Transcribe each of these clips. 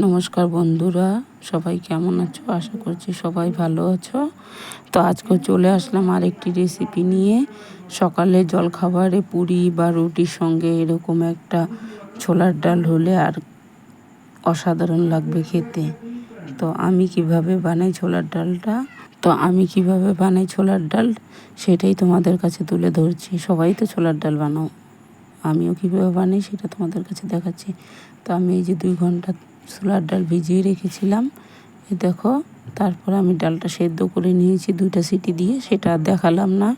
নমস্কার বন্ধুরা, সবাই কেমন আছো? আশা করছি সবাই ভালো আছো। তো আজকে চলে আসলাম আরেকটি রেসিপি নিয়ে। সকালে জলখাবারে পুরি বা রুটির সঙ্গে এরকম একটা ছোলার ডাল হলে আর অসাধারণ লাগবে খেতে। তো আমি কীভাবে বানাই ছোলার ডালটা? তো আমি কীভাবে বানাই ছোলার ডাল? সেটাই তোমাদের কাছে তুলে ধরছি। সবাই তো ছোলার ডাল বানাও। আমিও কীভাবে বানাই সেটা তোমাদের কাছে দেখাচ্ছি। তো আমি এই যে দুই ঘণ্টা ছোলার ডাল ভিজিয়ে রেখেছিলাম, এ দেখো, তারপর আমি ডালটা সেদ্ধ করে নিয়েছি দুইটা সিটি দিয়ে, সেটা দেখালাম না।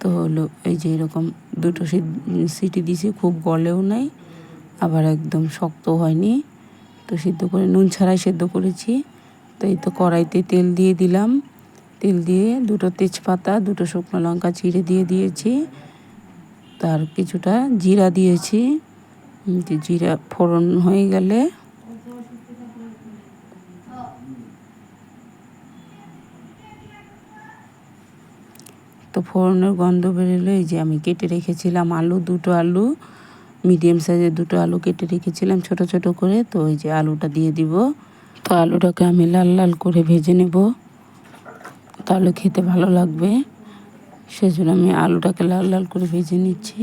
তো হলো এই যে এরকম দুটো সিটি দিয়েছি, খুব গলেও নাই, আবার একদম শক্ত হয়নি। তো সিদ্ধ করে, নুন ছাড়াই সেদ্ধ করেছি। তো এই তো কড়াইতে তেল দিয়ে দিলাম। তেল দিয়ে দুটো তেজপাতা, দুটো শুকনো লঙ্কা চিড়ে দিয়ে দিয়েছি। তার কিছুটা জিরা দিয়েছি। জিরা ফোড়ন হয়ে গেলে তো ফোড়নের গন্ধ বেরোলে, এই যে আমি কেটে রেখেছিলাম আলু, দুটো আলু, মিডিয়াম সাইজের দুটো আলু কেটে রেখেছিলাম ছোট ছোট করে। তো ওই যে আলুটা দিয়ে দিব। তো আলুটাকে আমি লাল লাল করে ভেজে নেব। তাহলে খেতে ভালো লাগবে। সেজন্য আমি আলুটাকে লাল লাল করে ভেজে নিচ্ছি।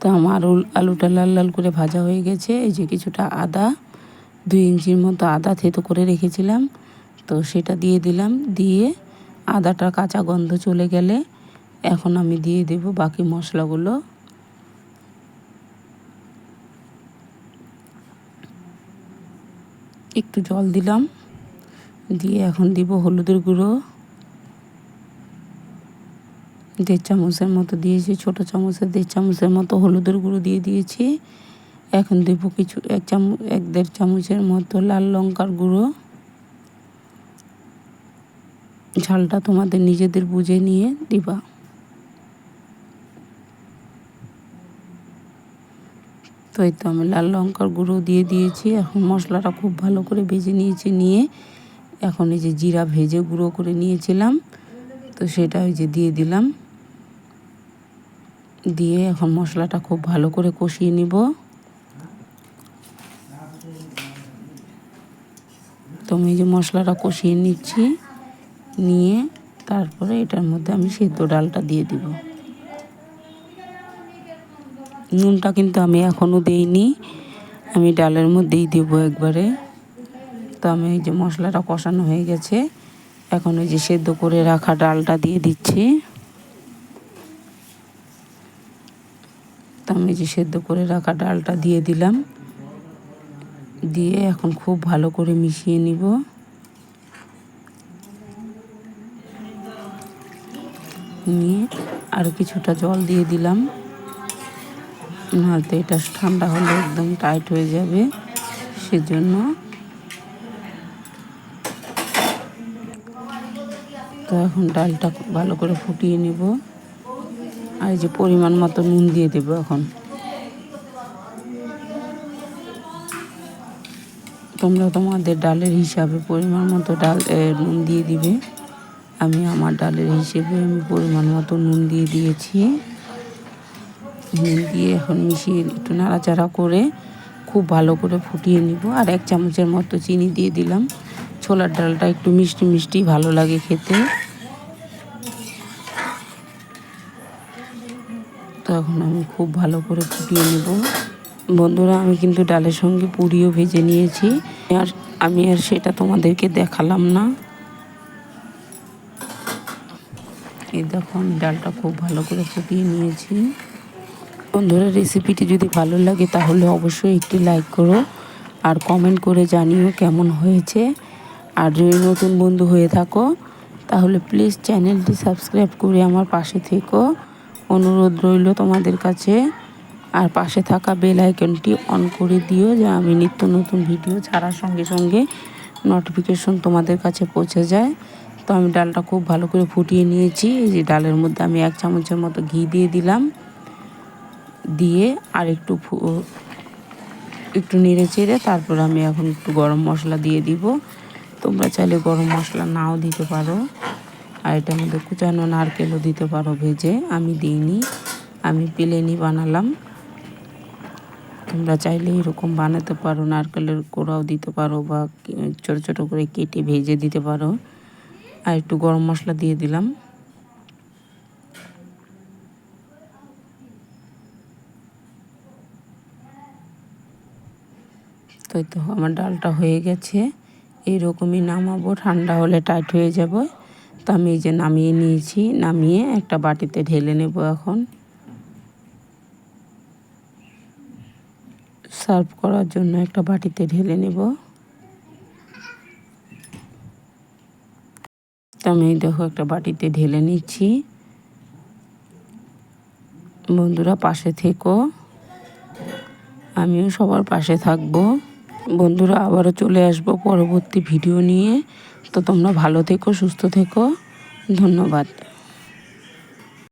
তো আমার আলুটা লাল লাল করে ভাজা হয়ে গেছে। এই যে কিছুটা আদা, দুই ইঞ্চির মতো আদা থেতো করে রেখেছিলাম। তো সেটা দিয়ে দিলাম। দিয়ে আদাটা কাঁচা গন্ধ চলে গেলে এখন আমি দিয়ে দেব বাকি মশলাগুলো। একটু জল দিলাম। দিয়ে এখন দিব হলুদের গুঁড়ো। দেড় চামচের মতো দিয়েছি, ছোটো চামচের দেড় চামচের মতো হলুদের গুঁড়ো দিয়ে দিয়েছি। এখন দেবো কিছু এক চামচ, এক দেড় চামচের মতো লাল লঙ্কার গুঁড়ো। ঝালটা তোমাদের নিজেদের বুঝে নিয়ে দিবা। তো এই তো আমি লাল লঙ্কার গুঁড়ো দিয়ে দিয়েছি। এখন মশলাটা খুব ভালো করে ভেজে নিয়েছি, নিয়ে এখন এই যে জিরা ভেজে গুঁড়ো করে নিয়েছিলাম। তো সেটা ওই যে দিয়ে দিলাম। দিয়ে এখন মশলাটা খুব ভালো করে কষিয়ে নিব। তো আমি যে মশলাটা কষিয়ে নিচ্ছি, নিয়ে তারপরে এটার মধ্যে আমি সেদ্ধ ডালটা দিয়ে দিব। নুনটা কিন্তু আমি এখনও দেইনি, আমি ডালের মধ্যেই দেবো একবারে। তো আমি এই যে মশলাটা কষানো হয়ে গেছে, এখন ওই যে সেদ্ধ করে রাখা ডালটা দিয়ে দিচ্ছি তো আমি যে সেদ্ধ করে রাখা ডালটা দিয়ে দিলাম। দিয়ে এখন খুব ভালো করে মিশিয়ে নিব। নিয়ে আরও কিছুটা জল দিয়ে দিলাম। নাহলে এটা ঠান্ডা হলে একদম টাইট হয়ে যাবে। সেজন্য তো এখন ডালটা ভালো করে ফুটিয়ে নেব। আর যে পরিমাণ মতো নুন দিয়ে দেব এখন। তোমরা তোমাদের ডালের হিসাবে পরিমাণ মতো ডাল নুন দিয়ে দিবে। আমি আমার ডালের হিসেবে আমি পরিমাণ মতো নুন দিয়ে দিয়েছি। নুন দিয়ে এখন মিশিয়ে একটু নাড়াচাড়া করে খুব ভালো করে ফুটিয়ে নিব। আর এক চামচের মতো চিনি দিয়ে দিলাম। ছোলার ডালটা একটু মিষ্টি মিষ্টি ভালো লাগে খেতে। তো এখন আমি খুব ভালো করে ফুটিয়ে নেব। বন্ধুরা, আমি কিন্তু ডালের সঙ্গে পুরিও ভেজে নিয়েছি। আর আমি আর সেটা তোমাদেরকে দেখালাম না। এই দেখো, আমি ডালটা খুব ভালো করে ফুটিয়ে নিয়েছি। বন্ধুরা, রেসিপিটি যদি ভালো লাগে, তাহলে অবশ্যই একটি লাইক করো আর কমেন্ট করে জানিও কেমন হয়েছে। আর যদি নতুন বন্ধু হয়ে থাকো, তাহলে প্লিজ চ্যানেলটি সাবস্ক্রাইব করে আমার পাশে থেকো। অনুরোধ রইল তোমাদের কাছে। আর পাশে থাকা বেল আইকনটি অন করে দিও যে আমি নিত্য নতুন ভিডিও ছাড়ার সঙ্গে সঙ্গে নোটিফিকেশন তোমাদের কাছে পৌঁছে যায়। তো আমি ডালটা খুব ভালো করে ফুটিয়ে নিয়েছি। এই যে ডালের মধ্যে আমি এক চামচের মতো ঘি দিয়ে দিলাম। দিয়ে আর একটু একটু নেড়ে চেড়ে তারপর আমি এখন একটু গরম মশলা দিয়ে দিব। তোমরা চাইলে গরম মশলা নাও দিতে পারো। আর এটার মধ্যে কুচানো নারকেলও দিতে পারো ভেজে। আমি দিইনি, আমি প্লেনই বানালাম। তোমরা চাইলে এরকম বানাতে পারো, নারকেলের কোড়াও দিতে পারো বা ছোট ছোট করে কেটে ভেজে দিতে পারো। আর একটু গরম মশলা দিয়ে দিলাম। তো তো আমার ডালটা হয়ে গেছে। এইরকমই নামাবো, ঠান্ডা হলে টাইট হয়ে যাবে। তো আমি এই যে নামিয়ে নিয়েছি, নামিয়ে একটা বাটিতে ঢেলে নেব এখন। সার্ভ করার জন্য একটা বাটিতে ঢেলে নেব। আমি দেখো একটা বাটিতে ঢেলে নিচ্ছি। বন্ধুরা পাশে থেকো। আমিও সবার পাশে থাকব। বন্ধুরা আবারও চলে আসব পরবর্তী ভিডিও নিয়ে। তো তোমরা ভালো থেকো, সুস্থ থেকো। ধন্যবাদ।